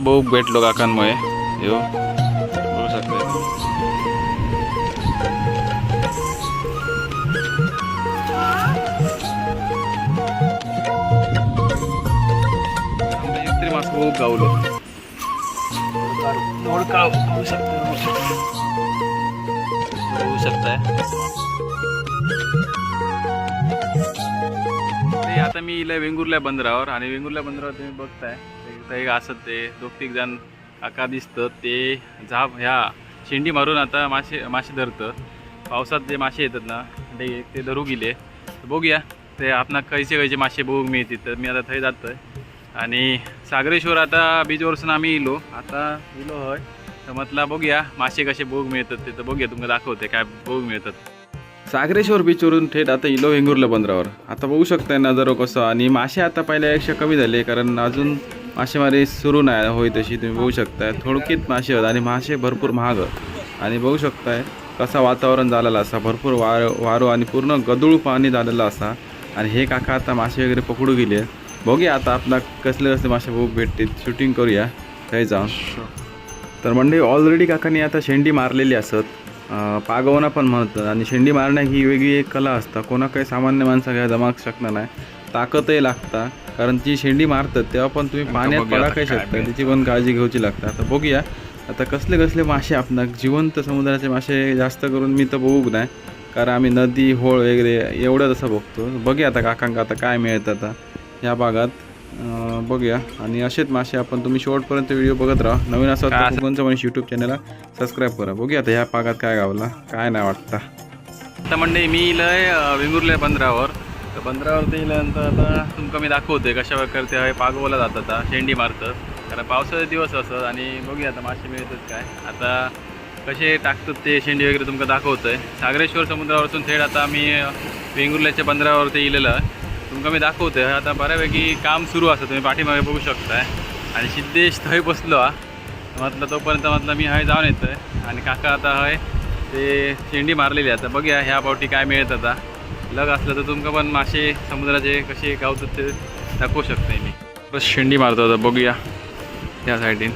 भाऊ भेटलो काकांमुळे. यो बघू शकता. तरी मास भाऊ गावलो. बघू शकताय. ते आता मी इला वेंगुर्ल्या बंदरावर आणि वेंगुर्ल्या बंदरावर तुम्ही बघताय. ते एक असत ते दोघ तिघ जण काका दिसतं ते झाप ह्या शेंडी मारून आता मासे मासे धरतं. पावसात जे मासे येतात ना ते ते धरू गेले. तर बघूया ते आपणा खयचे खयचे मासे बघूक मिळतील तर मी आता थंय जातोय. आणि सागरेश्वर आता बीचवरसून आम्ही इलो. आता इलो हय. तर म्हटलं बघूया मासे कसे बघूक मिळतात ते तर बघूया तुम्हाला दाखवते काय बघूक मिळतात. सागरेश्वर बीचवरून थेट आता इलो वेंगुर्ला बंदरावर. आता बघू शकताय नजारो कसं आणि मासे आता पहिल्यापेक्षा कमी झाले कारण अजून मासेमारी सुरू नाही होई तशी तुम्ही बघू शकताय. थोडकीत मासे आहेत आणि मासे भरपूर महाग. आणि बघू शकताय कसा वातावरण झालेलं असा भरपूर वार वारो आणि पूर्ण गदूळ पाणी झालेलं असा. आणि हे काका आता मासे वगैरे पकडू गेले. बघूया आता आपला कसले कसले मासे बघू भेटतील. शूटिंग करूया. काही जाऊन. तर म्हणजे ऑलरेडी काकांनी आता शेंडी मारलेली असत. पागवणा पण म्हणतात. आणि शेंडी मारण्याक ही वेगळी एक कला असता. कोणा काही सामान्य माणसा काय जमाक शकणार नाही. ताकदही लागता. कारण ती शेंडी मारतात तेव्हा पण तुम्ही पाण्यात पडा काय शकता? त्याची पण काळजी घ्यायची लागते. आता बघूया. आता कसले कसले मासे आपणाक जिवंत समुद्राचे मासे जास्त करून मी तर बघूक नाही कारण आम्ही नदी होळ वगैरे एवढं तसं बघतो. बघूया आता काकांका आता काय मिळतं आता. या भागात बघूया. आणि असेच मासे आपण तुम्ही शेवटपर्यंत व्हिडिओ बघत राहा. नवीन असं कोकणचं म्हणजे यूट्यूब चॅनलला सबस्क्राईब करा. बघूया आता ह्या भागात काय गावला काय नाही वाटतं. आता म्हणजे मी इलय वेंगुर्ल्या बंदरावर. तर बंदरावरती गेल्यानंतर आता तुमका मी दाखवतोय कशा प्रकारे ते हय पागवला जातात आता शेंडी मारतात. कारण पावसाचे दिवस असत आणि बघूया आता मासे मिळतात काय. आता कसे टाकतात ते शेंडी वगैरे तुमका आहे सागरेश्वर समुद्रावरसून थेट आता मी वेंगुर्ल्याच्या बंदरावरती गेलेलं. आहे तुमका मी दाखवतोय. आता बऱ्यापैकी काम सुरू असतं तुम्ही पाठीमागे बघू शकताय. आणि सिद्धेश थंय बसलो हा. म्हटलं तोपर्यंत म्हटलं मी हय जाऊन येतोय. आणि काका आता हय ते शेंडी मारलेली आहे. आता बघूया ह्या पावटी काय मिळत आता. लग असलं तर तुमका पण मासे समुद्राचे कसे गावतात ते दाखवू शकते मी. बस शेंडी मारतो आता बघूया ह्या साईडीन.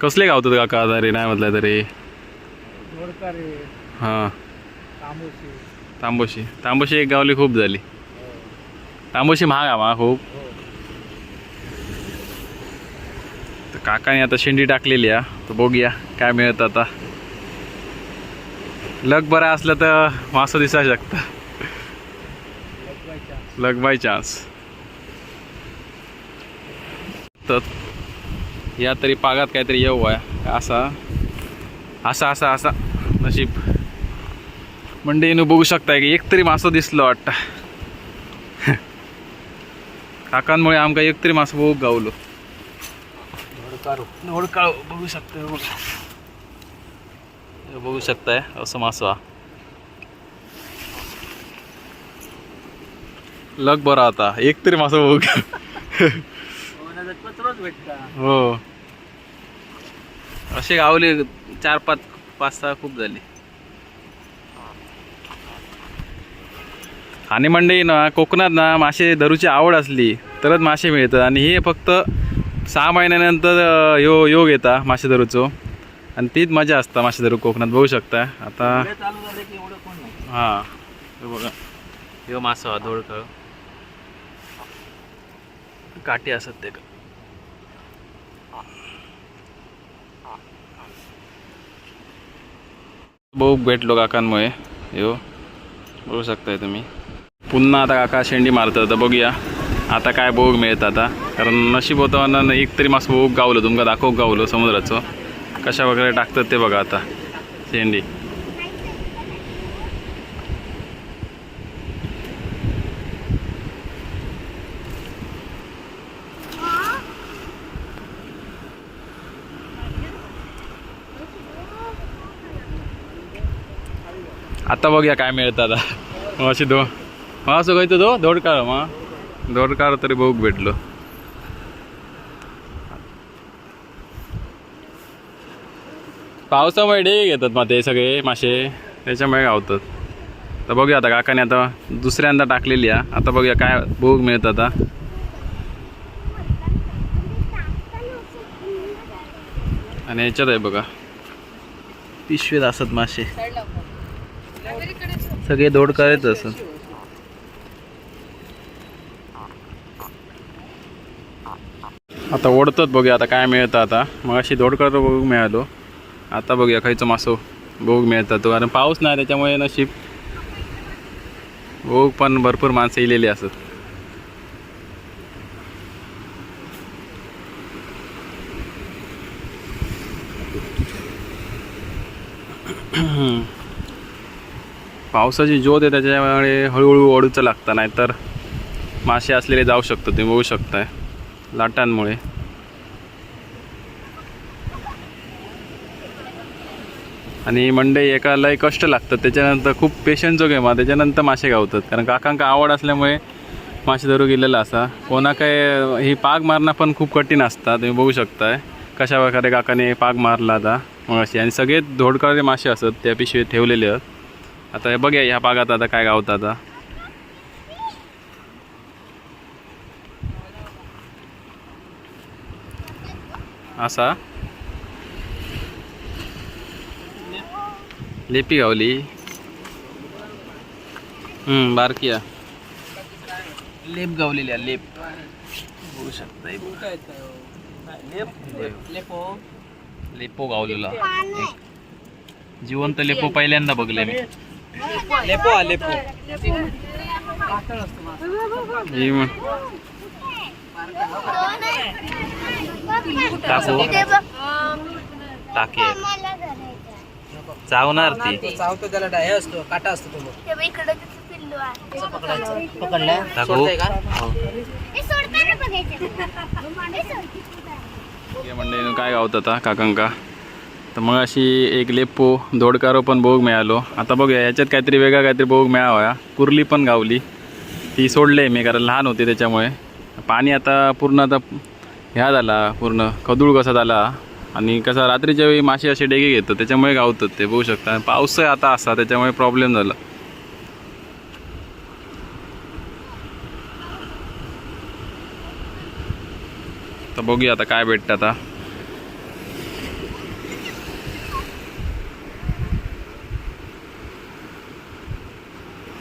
कसले गावतात काका? तरी नाही म्हटलं तरी. हां. तांबोशी. तांबोशी. एक गावली खूप झाली. तांबोशी महाग आहे महाग खूप. तर काकाने आता शेंडी टाकलेली आहे. तर बघूया काय मिळत आता. लग बरा असलं तर मासं दिसा शकता. लग बाय चान्स. तर या तरी पागात काहीतरी येऊ आहे. असा. असा असा असा. नशीब. म्हणजे येणं बघू शकताय की एक तरी मासं दिसलं वाटतं. काकांमुळे आमका एक तरी मासं बघू गावलो. बघू शकताय बघा. बघू शकताय असं मासं हा. लग बरा आता. एक तरी मासं बघू. हो. असे गावले चार पाच पाच सहा खूप झाले. आणि मंडई ना कोकणात ना मासे धरूची आवड असली तरच मासे मिळतात. आणि हे फक्त सहा महिन्यानंतर यो योग येता मासे धरूचो आणि तीच मजा असता मासे धरू कोकणात बघू शकता. आता हां. हे बघा. यो मासं धोळकं काठी असत ते. बघू भेटलो काकांमुळे यो बघू शकताय तुम्ही. पुन्हा आता काका शेंडी मारतात. तर बघूया. आता काय बघू मिळत आता. कारण नशीब होतं ना एक तरी मास बोग गावलं. तुमका दाखव गावलं? समुद्राचं. कशा वगैरे टाकतात ते बघा आता. शेंडी. आता बघूया काय मिळतं आता. अशी दो. असं खंयचं तो दोडकार मग दोडकार तरी बघूक भेटलो. पावसामुळे डे घेतात मग ते सगळे मासे. त्याच्यामुळे गावतात. तर बघूया आता काकाने आता दुसऱ्यांदा टाकलेली आहे. आता बघूया काय भोग मिळतं आता. आणि याच्यात आहे बघा. पिशवीत असत मासे. सगळे दोडकारच असं. आता ओढतात बघूया आता काय मिळतं आता. मग अशी दोडकर बघू मिळालो. आता बघूया खायचं मासो भोग मिळतात तो कारण पाऊस नाही त्याच्यामुळे नशीब भोग पण भरपूर माणसं इलेली असत पावसाची ज्योत आहे त्याच्यामुळे हळूहळू ओढूचं लागतं नाहीतर मासे असलेले जाऊ शकतो तुम्ही बघू शकताय लाटांमुळे. आणि मंडई एका लय कष्ट लागतात त्याच्यानंतर खूप पेशंट जो गेमा त्याच्यानंतर मासे गावतात. कारण काकांका आवड असल्यामुळे मासे धरू गेलेला असा. कोणा काय ही पाग मारणं पण खूप कठीण असतात तुम्ही बघू शकताय. कशा प्रकारे काकाने पाग मारला आता मग अशी आणि सगळे धोडकाळे मासे असत त्या पिशवीत ठेवलेले आहेत. आता हे बघूया ह्या पागात आता काय गावतं आता. असा. लेपी गावली. हम्म बारकी. लेप गावलेली आहे लेप. बघू शकता. लेपो गावलेला. जिवंत लेपो पहिल्यांदा बघले मी. लेपो लेपो ही म्हण. टाकू. टाकी. चावणार ती. चावतो त्याला हे असतो काटा असतो तो. इकडे टाकू. का? हो. हे हे काय गावत आता काकांका? तर मग अशी एक लेपो दोडकारो पण भोग मिळालो. आता बघूया याच्यात काहीतरी वेगळा काहीतरी भोग मिळावा. कुर्ली पण गावली. ती सोडले मी कारण लहान होते त्याच्यामुळे. पाणी आता पूर्ण आता ह्या झाला पूर्ण खदूळ कसा झाला आणि कसा रात्रीच्या वेळी मासे असे डेगे घेतात त्याच्यामुळे गावतात ते बघू शकता. पाऊस आता असा त्याच्यामुळे प्रॉब्लेम झाला. तर बघूया आता काय भेटतं आता.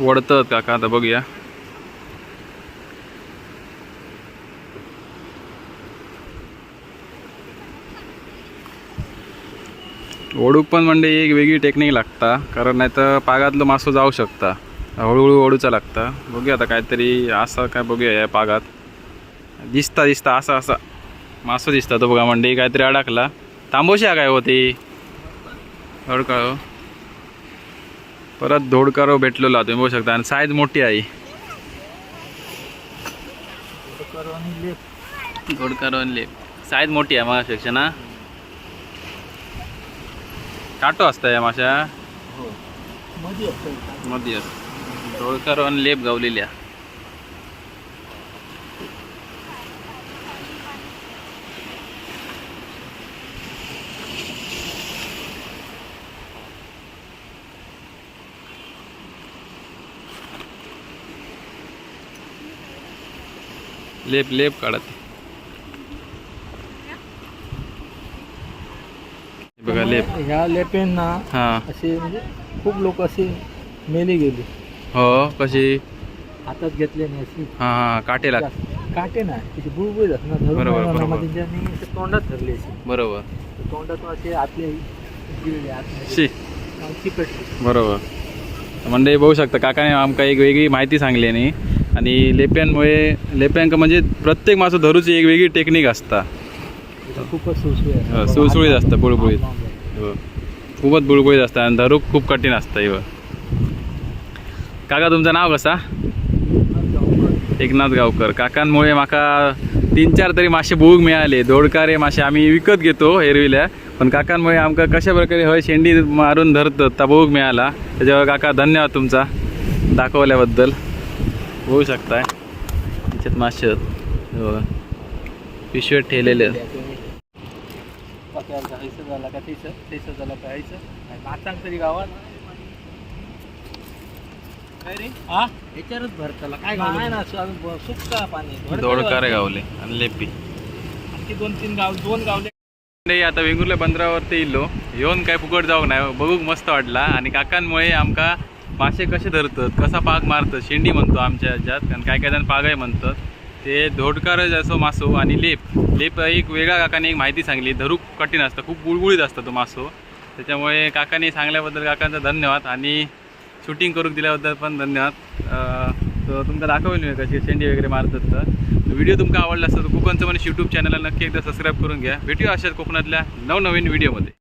वडतं का? का आता बघूया. ओढूक पण म्हणजे एक वेगळी टेक्निक लागता. कारण नाही तर पागातलं मासो जाऊ शकता. हळूहळू ओढूचा लागता. बघूया आता काहीतरी असं काय बघूया या पागात. दिसता दिसता असा असा मासो दिसता तो बघा. म्हणजे काहीतरी अडकला. तांबोशी काय होती हळू धोडकाळो हो. परत धोडकारो भेटलेला तुम्ही बघू शकता. आणि साईज मोठी आहे धोडकारो आणि लेप साईज मोठी आहे माझ्यापेक्षा ना काटो असता या माशा मध्ये असतो. मध्ये असत. धोडकारो आणि लेप गावलेल्या लेप लेप काढत. बघा लेप. ह्या लेपेंना हा. असे म्हणजे खूप लोक असे मेले गेले. हो कशी? हातात घेतले नाही अशी. हा हा काटे लाग काटे ना तशी बुळबुळीत असणार धरून नाही तोंडात धरले असे. बरोबर. तोंडातून असे आतले गिळले आतमध्ये आणि चिकटले. बरोबर. बघू शकता काकाने आमका एक वेगळी माहिती सांगली आणि आणि लेप्यांमुळे लेप्यांक म्हणजे प्रत्येक मासं धरूची एक वेगळी टेक्निक असता. खूपच सुळसुळी हो. सुळसुळीत असतं, बुळबुळीत. हो. खूपच बुळबुळीत असतं आणि धरूक खूप कठीण असतं इव काका तुमचं नाव कसा? एकनाथ गावकर. काकांमुळे माका तीन चार तरी मासे भूक मिळाले. दोडकारे मासे आम्ही विकत घेतो एरविल्या पण काकांमुळे आमका कशा प्रकारे हय शेंडी मारून धरतात ता भूक मिळाला. त्याच्यावर काका धन्यवाद तुमचा दाखवल्याबद्दल. होऊ शकताय. त्याच्यात मासे आहेत. हो. बघा ठेवलेले आहेत. झाला का तेच तेच नाचांग तरी गावात सुक्का पाणी दोडकारे गावले आणि लेपी. आणखी दोन तीन गाव दोन गावले नाही आता वेंगुर्ल्या बंदरावरती इल्लो. येऊन काय फुकट जाऊ नाही बघूक मस्त वाटला. आणि काकांमुळे आमका मासे कसे धरतात कसा पाग मारतात शेंडी म्हणतो आमच्या ह्याच्यात कारण काय काय जण पागाय म्हणतात. ते धोडकारच असो मासो आणि लेप. लेप एक वेगळ्या काकाने एक माहिती सांगली धरूक कठीण असतं खूप गुळगुळीत असतं तो मासो. त्याच्यामुळे काकाने सांगल्याबद्दल काकांचा धन्यवाद आणि शूटिंग करून दिल्याबद्दल पण धन्यवाद. तर तुमका दाखवेल मी कशी शेंडी वगैरे मारतात तर. व्हिडिओ तुमका आवडला असतो तर कोकणचं म्हणजे यूट्यूब चॅनलला नक्की एकदा सबस्क्राईब करून घ्या. भेटूया अशाच कोकणातल्या नवनवीन व्हिडिओमध्ये